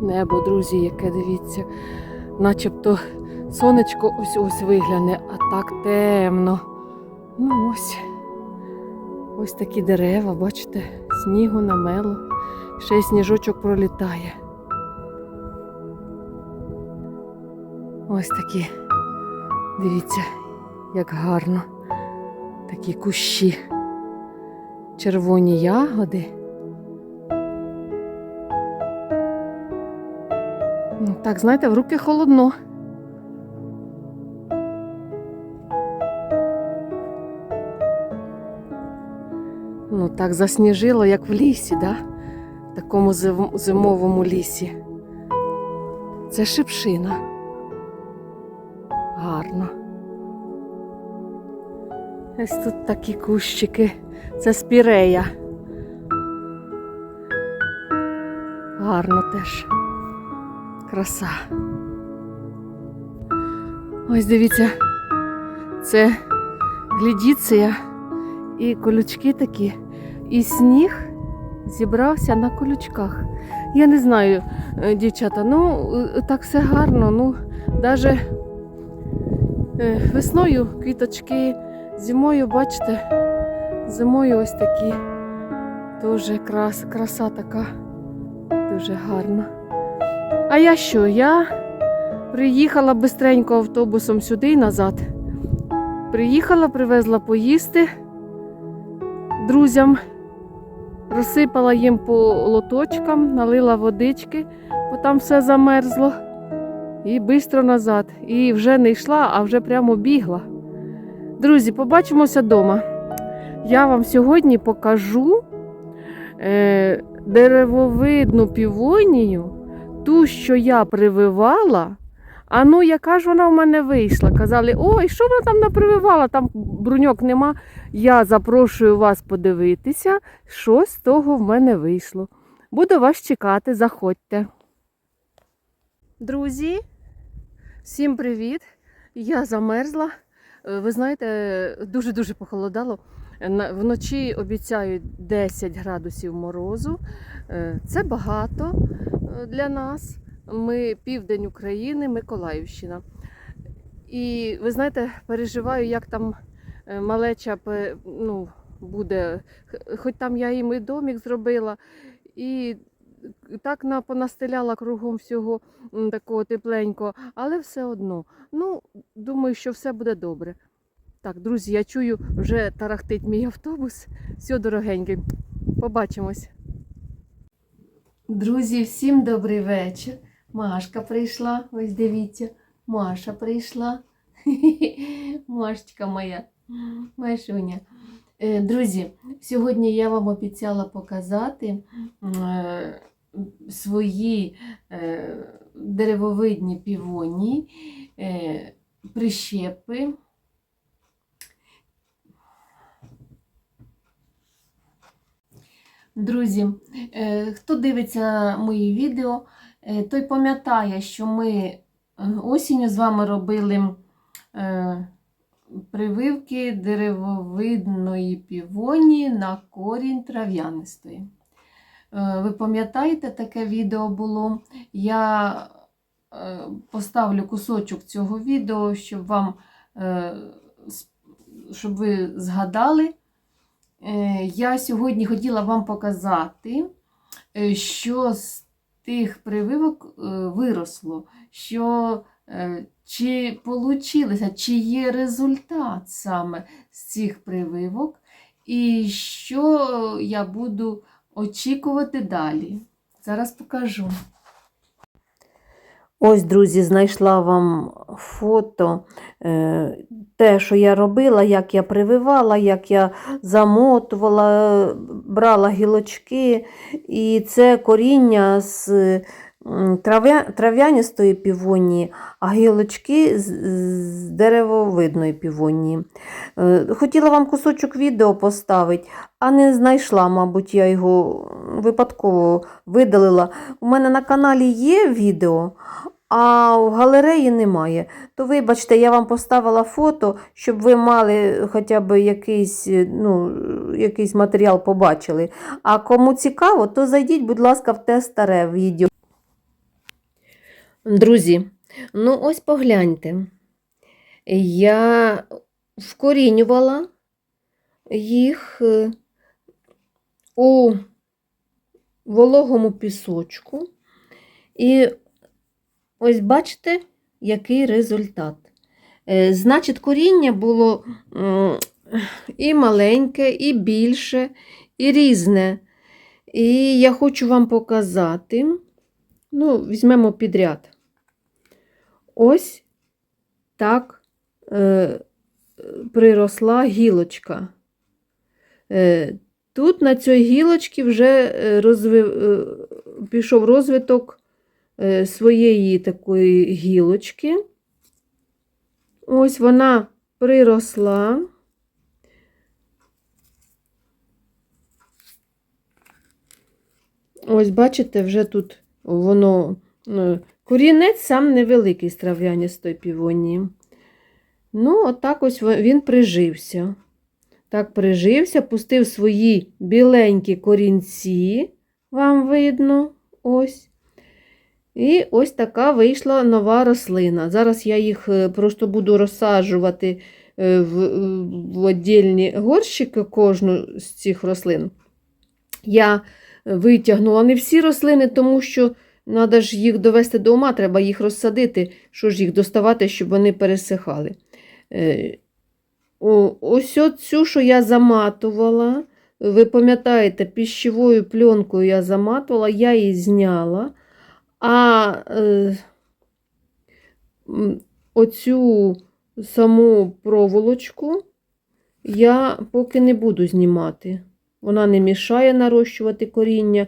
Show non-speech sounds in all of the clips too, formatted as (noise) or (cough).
Небо, друзі, яке дивіться, начебто сонечко ось ось вигляне, а так темно. Ну ось. Ось такі дерева, бачите, снігу намело. Ще й сніжочок пролітає. Ось такі. Дивіться, як гарно. Такі кущі. Червоні ягоди. Так, знаєте, в руки холодно. Ну, так засніжило, як в лісі, да? в такому зимовому лісі. Це шипшина. Гарно. Ось тут такі кущики. Це спірея. Гарно теж. Краса. Ось дивіться, це глідіція і колючки такі. І сніг зібрався на колючках. Я не знаю, е, дівчата, ну е, так все гарно. Ну, навіть весною квіточки, зимою, бачите, зимою ось такі. Дуже крас, краса така, дуже гарна. А я що? Я приїхала бистренько автобусом сюди і назад. Приїхала, привезла поїсти друзям, розсипала їм по лоточкам, налила водички, бо там все замерзло. І швидко назад. І вже не йшла, а вже прямо бігла. Друзі, побачимося вдома. Я вам сьогодні покажу е, деревовидну півонію, ту, що я прививала. А ну, яка ж вона в мене вийшла? Казали, ой, що вона там напрививала, там бруньок нема. Я запрошую вас подивитися, що з того в мене вийшло. Буду вас чекати, заходьте. Друзі, всім привіт! Я замерзла. Е, Ви знаєте, дуже-дуже похолодало. Вночі обіцяють 10 градусів морозу. Е, Це багато для нас. Ми південь України, Миколаївщина. І ви знаєте, переживаю, як там е, малеча ну, буде. Хоч там я їм і домік зробила, і так понастеляла кругом всього такого тепленького, але все одно. Ну, думаю, що все буде добре. Так, друзі, я чую, вже тарахтить мій автобус. Все, дорогенький. Побачимось. Друзі, всім добрий вечір. Машка прийшла. Ось дивіться, Маша прийшла. (laughs) Машечка моя, Машуня. Е, Друзі, сьогодні я вам обіцяла показати е, свої е, деревовидні півонії, е, прищепи. Друзі, е, хто дивиться мої відео, е, той пам'ятає, що ми е, осінню з вами робили прививки деревовидної півонії на корінь трав'янистої. Ви пам'ятаєте, таке відео було? Я поставлю кусочок цього відео, щоб вам щоб ви згадали. Е, Я сьогодні хотіла вам показати, е, що з тих прививок е, виросло, що чи получилося, чи є результат саме з цих прививок, і що я буду очікувати далі. Зараз покажу. Ось, друзі, знайшла вам фото, е, те, що я робила, як я прививала, як я замотувала, брала гілочки. І це коріння з трав'яністої півонії, а гілочки з, деревовидної півонії. Е, Хотіла вам кусочок відео поставити, а не знайшла, мабуть, я його випадково видалила. У мене на каналі є відео, а в галереї немає. То вибачте, я вам поставила фото, щоб ви мали хоча б якийсь, е, ну, якийсь матеріал побачили. А кому цікаво, то зайдіть, будь ласка, в те старе відео. Друзі, ну ось погляньте. Я вкорінювала їх е, у вологому пісочку. І ось бачите, який результат. Е, Значить, коріння було і маленьке, і більше, і різне. І я хочу вам показати. Ну, візьмемо підряд. Ось так е, приросла гілочка. Е, тут на цій гілочці вже е, розви, е, пішов розвиток е, своєї такої гілочки. Ось вона приросла. Ось, бачите, вже тут воно. Е, Корінець сам невеликий з трав'яністої півонії. Ну, отак ось він прижився. Так прижився, пустив свої біленькі корінці, вам видно, ось. І ось така вийшла нова рослина. Зараз я їх е, просто буду розсаджувати е, в, в отдільні горщики кожну з цих рослин. Я витягнула не всі рослини, тому що треба ж їх довести до ума, треба їх розсадити, що ж їх доставати, щоб вони пересихали. Е, Ось цю, що я заматувала, ви пам'ятаєте, піщовою пленкою я заматувала, я її зняла. А е, оцю саму проволочку я поки не буду знімати. Вона не мішає нарощувати коріння.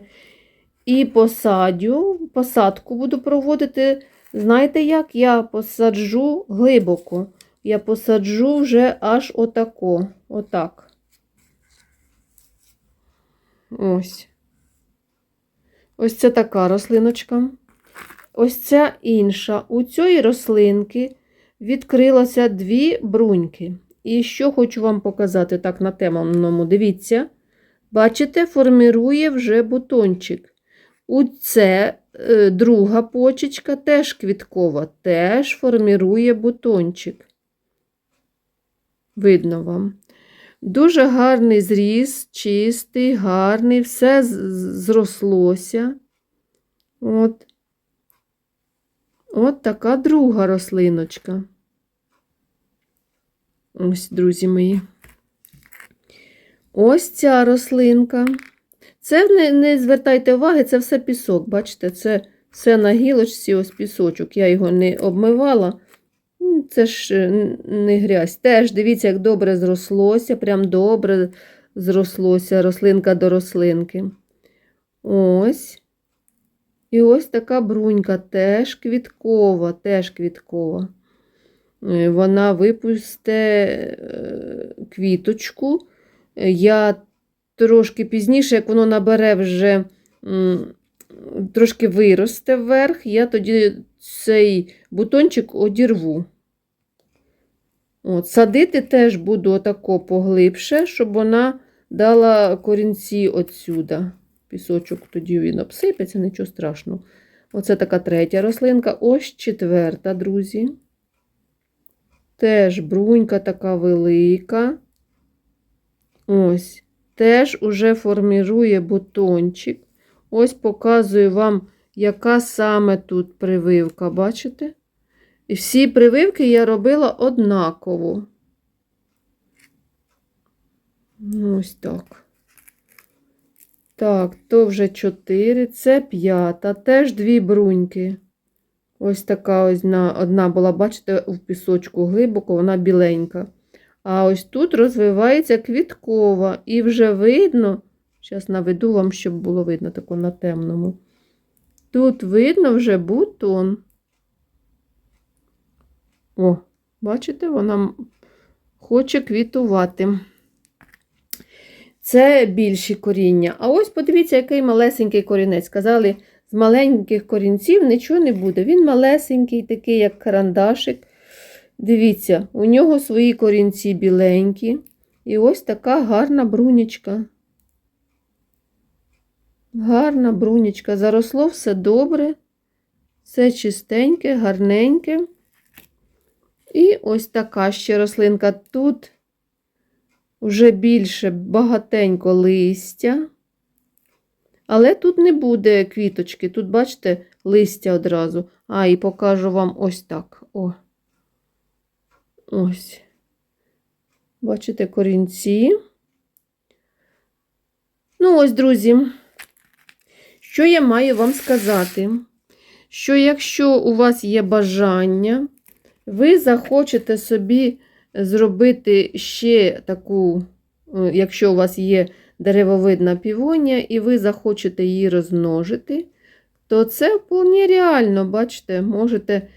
І посадю, посадку буду проводити. Знаєте як? Я посаджу глибоко. Я посаджу вже аж отако. Отак. Ось. Ось це така рослиночка. Ось ця інша. У цієї рослинки відкрилося дві бруньки. І що хочу вам показати так на темному. Дивіться. Бачите, формирує вже бутончик. У це е, друга почечка теж квіткова, теж формирує бутончик. Видно вам. Дуже гарний зріз, чистий, гарний, все зрослося. От. От така друга рослиночка. Ось, друзі мої. Ось ця рослинка. Це не, не звертайте уваги, це все пісок. Бачите, це все на гілочці, ось пісочок. Я його не обмивала. Це ж е, не грязь. Теж дивіться, як добре зрослося, прям добре зрослося рослинка до рослинки. Ось. І ось така брунька, теж квіткова, теж квіткова. Е, Вона випусте е, квіточку. Я трошки пізніше, як воно набере вже трошки виросте вверх, я тоді цей бутончик одірву. От, садити теж буду отако поглибше, щоб вона дала корінці отсюда. Пісочок тоді він обсипеться, нічого страшного. Оце така третя рослинка. Ось четверта, друзі. Теж брунька така велика. Ось. Теж уже формірує бутончик. Ось показую вам, яка саме тут прививка, бачите? І всі прививки я робила однаково. Ну, Ось так. Так, то вже 4, це п'ята, теж дві бруньки. Ось така ось одна була, бачите, в пісочку глибоко, вона біленька. А ось тут розвивається квіткова. І вже видно, зараз наведу вам, щоб було видно тако на темному. Тут видно вже бутон. О, бачите, вона хоче квітувати. Це більші коріння. А ось подивіться, який малесенький корінець. Сказали, з маленьких корінців нічого не буде. Він малесенький, такий, як карандашик. Дивіться, у нього свої корінці біленькі. І ось така гарна брунічка. Гарна брунічка. Заросло все добре. Все чистеньке, гарненьке. І ось така ще рослинка. Тут вже більше багатенько листя. Але тут не буде квіточки. Тут, бачите, листя одразу. А, і покажу вам ось так. О. Ось. Бачите, корінці. Ну, ось, друзі, що я маю вам сказати? Що якщо у вас є бажання, ви захочете собі зробити ще таку, е, якщо у вас є деревовидна півонія, і ви захочете її розмножити, то це вполне реально, бачите, можете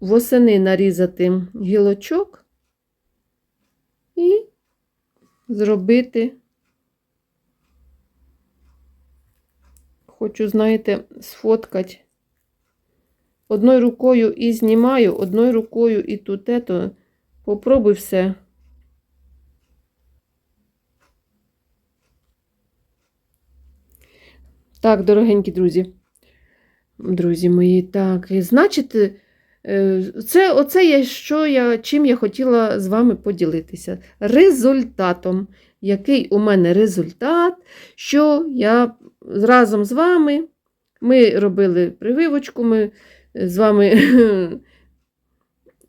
восени нарізати гілочок і зробити. Хочу, знаєте, сфоткати. Одною рукою і знімаю, одною рукою і тут ето. Попробуй все. Так, дорогенькі друзі. Друзі мої, так. Значить, е, це оце є, що я, чим я хотіла з вами поділитися. Результатом. Який у мене результат, що я разом з вами ми робили прививочку, ми з вами (laughs)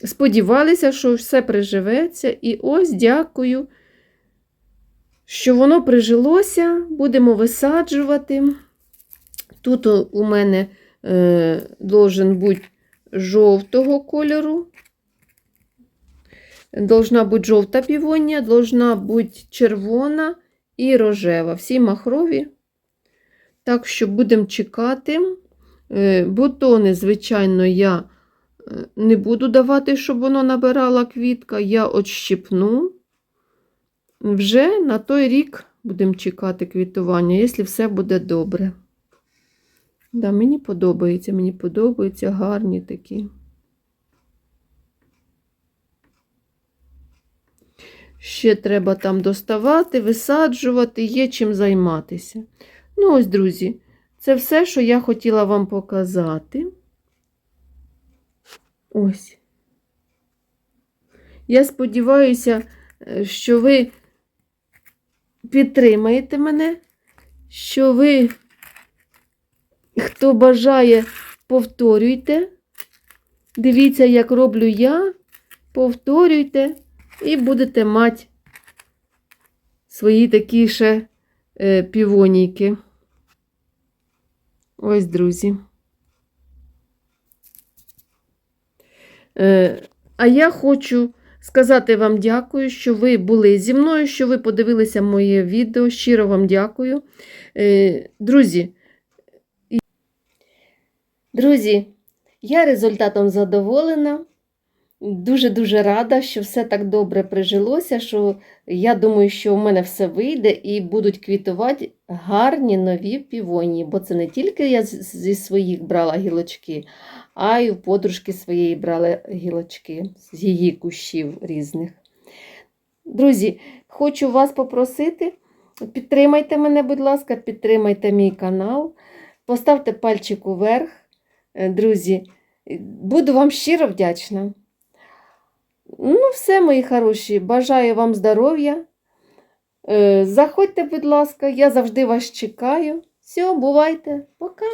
сподівалися, що все приживеться. І ось дякую, що воно прижилося. Будемо висаджувати. Тут у мене е, должен бути жовтого кольору. Должна бути жовта півонія, должна бути червона і рожева. Всі махрові. Так що будемо чекати. Е, Бутони, звичайно, я е, не буду давати, щоб воно набирала квітка. Я отщипну. Вже на той рік будемо чекати квітування, якщо все буде добре. Да, мені подобається, мені подобаються гарні такі. Ще треба там доставати, висаджувати, є чим займатися. Ну, ось, друзі, це все, що я хотіла вам показати. Ось. Я сподіваюся, е, що ви підтримаєте мене, що ви, хто бажає, повторюйте. Дивіться, як роблю я, повторюйте і будете мати свої такі ще е, півонійки. Ось, друзі. Е, а я хочу сказати вам дякую, що ви були зі мною, що ви подивилися моє відео. Щиро вам дякую. Е, друзі, друзі, я результатом задоволена. Дуже-дуже рада, що все так добре прижилося, що я думаю, що в мене все вийде і будуть квітувати гарні нові півонії, бо це не тільки я зі своїх брала гілочки, а й у подружки своєї брала гілочки з її кущів різних. Друзі, хочу вас попросити, підтримайте мене, будь ласка, підтримайте мій канал, поставте пальчик уверх. Е, Друзі, буду вам щиро вдячна. Ну, все, мої хороші, бажаю вам здоров'я. Е, Заходьте, будь ласка, я завжди вас чекаю. Все, бувайте, пока.